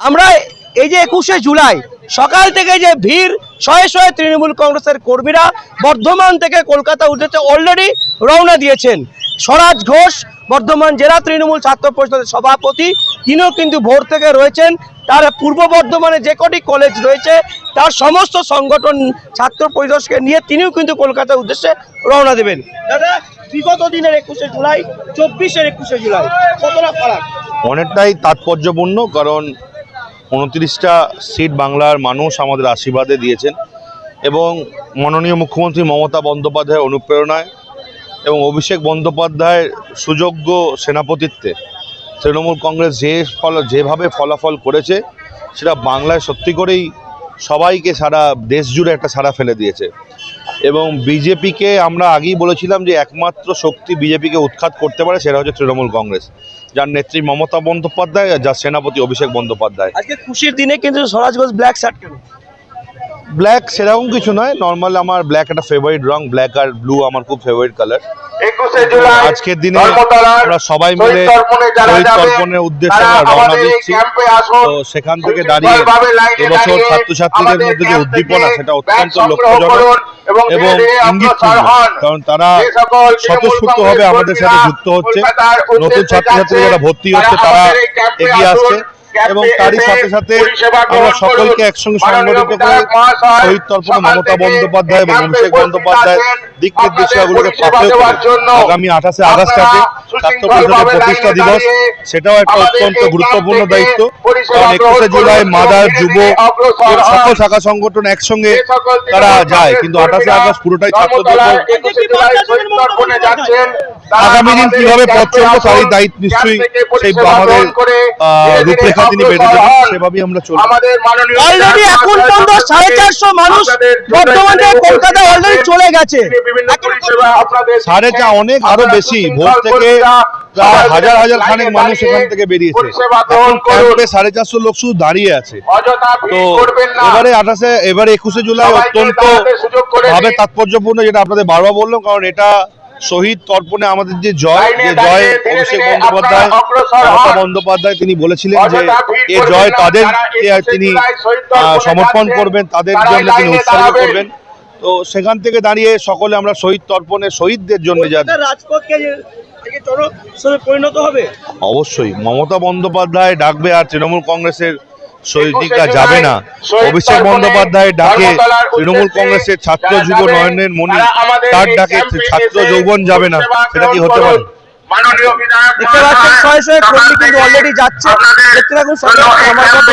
আমরা এই যে একুশে জুলাই, সকাল থেকে যে ভিড়, শয়ে শয়ে তৃণমূল কংগ্রেসের কর্মীরা বর্ধমান থেকে কলকাতা উদ্দেশ্যে অলরেডি রওনা দিয়েছেন। স্বরাজ ঘোষ, বর্ধমান জেলা তৃণমূল ছাত্র পরিষদের সভাপতি, তিনিও কিন্তু ভোর থেকে রয়েছেন। তার পূর্ব বর্ধমানে যে কটি কলেজ রয়েছে, তার সমস্ত সংগঠন ছাত্র পরিষদকে নিয়ে তিনিও কিন্তু কলকাতার উদ্দেশ্যে রওনা দেবেন। দাদা, বিগত দিনের একুশে জুলাই, চব্বিশের একুশে জুলাই, কতটা ফারাক? অনেকটাই তাৎপর্যপূর্ণ, কারণ উনত্রিশটা সিট বাংলার মানুষ আমাদের আশীর্বাদে দিয়েছেন এবং মাননীয় মুখ্যমন্ত্রী মমতা বন্দ্যোপাধ্যায়ের অনুপ্রেরণায় এবং অভিষেক বন্দ্যোপাধ্যায়ের সুযোগ্য সেনাপতিত্বে তৃণমূল কংগ্রেস যে ফল, যেভাবে ফলাফল করেছে, সেটা বাংলায় সত্যি করেই সবাইকে সারা দেশ জুড়ে একটা সারা ফেলে দিয়েছে। এবং বিজেপিকে আমরা আগেই বলেছিলাম যে একমাত্র শক্তি বিজেপিকে উৎখাত করতে পারে সেটা হচ্ছে তৃণমূল কংগ্রেস যার নেত্রী মমতা বন্দ্যোপাধ্যায় আর যার সেনাপতি অভিষেক বন্দ্যোপাধ্যায়। আজকে খুশির দিনে কিন্তু স্বরাজ ঘোষ ব্ল্যাক শার্ট কেন? ব্ল্যাক সেরকম কিছু নয় নর্মাল আমার ব্ল্যাক একটা ফেভারিট রং ব্ল্যাক আর ব্লু আমার খুব ফেভারিট কালার আজকের দিনে আমরা সবাই মিলে তর্পণের উদ্দেশ্যে আমরা রওনা দিচ্ছি। তো সেখান থেকে দাঁড়িয়ে এবছর ছাত্রছাত্রীদের মধ্যে যে উদ্দীপনা সেটা অত্যন্ত লক্ষ্যজনক। এবং হন। কারণ তারা স্বতঃস্ফূর্তভাবে কংগ্রেস আমাদের সাথে যুক্ত হচ্ছে। নতুন ছাত্রছাত্রী যারা ভর্তি হচ্ছে তারা এগিয়ে আসছে এবং তারই সাথে সাথে আমরা সকলকে একসঙ্গে সংগঠিত করে শহীদ তর্পণে মমতা বন্দ্যোপাধ্যায় এবং অভিষেক বন্দ্যোপাধ্যায়। দিক নির্দেশিকাগুলোকে পাথেয় করে আগামী আঠাশে আগস্ট আছে ছাত্র পরিষদের প্রতিষ্ঠা দিবস। সেটাও একটা অত্যন্ত গুরুত্বপূর্ণ দায়িত্ব। কারণ একুশে জুলাই মাদার যুব সকল শাখা সংগঠন একসঙ্গে তারা যায়। কিন্তু আঠাশে আগস্ট পুরোটাই ছাত্রদের আগামী দিন কীভাবে এই পথ চলবো তারই দায়িত্ব নিশ্চয়ই সেই আমাদের রূপরেখা তিনি বেঁধে অগ্রসর দেবেন সেভাবেই আমরা চলবো। অলরেডি এখন পর্যন্ত সাড়ে চারশো মানুষ জন্য কলকাতা অলরেডি চলে গেছে। সাড়ে চা অনেক আরও বেশি। ভোর থেকে প্রায় হাজার হাজার খানেক মানুষ এখান থেকে বেরিয়েছে ক্যাম্পে সাড়ে চারশো লোক শুধু দাঁড়িয়ে আছে তো এবারে আঠাশে এবারে একুশে জুলাই অত্যন্ত। ভাবে তাৎপর্যপূর্ণ যেটা আপনাদের বারবার বললাম কারণ এটা শহীদ তর্পণে আমাদের যে জয় যে জয় অভিষেক বন্দ্যোপাধ্যায়। মমতা বন্দ্যোপাধ্যায় তিনি বলেছিলেন যে এ জয়। তাদের তিনি সমর্পণ করবেন তাদের জন্য তিনি উৎসর্গ করবেন তো সেখান থেকে দাঁড়িয়ে সকলে আমরা শহীদ তর্পণে শহীদদের জন্য যা জনসভে পরিণত হবে? অবশ্যই। মমতা বন্দ্যোপাধ্যায় ডাকবে আর তৃণমূল কংগ্রেসের সৈনিকরা যাবে না। অভিষেক বন্দ্যোপাধ্যায় ডাকে তৃণমূল কংগ্রেসের ছাত্র যুব নয়নের মণি তার ডাকে ছাত্র যৌবন যাবে না। সেটা কি হতে পারে? করুন। মাননীয় বিধায়ক দেখতে পাচ্ছেন শয়ে শয়ে কর্মী কিন্তু অলরেডি যাচ্ছে। দেখতে থাকুন এই আমার কথা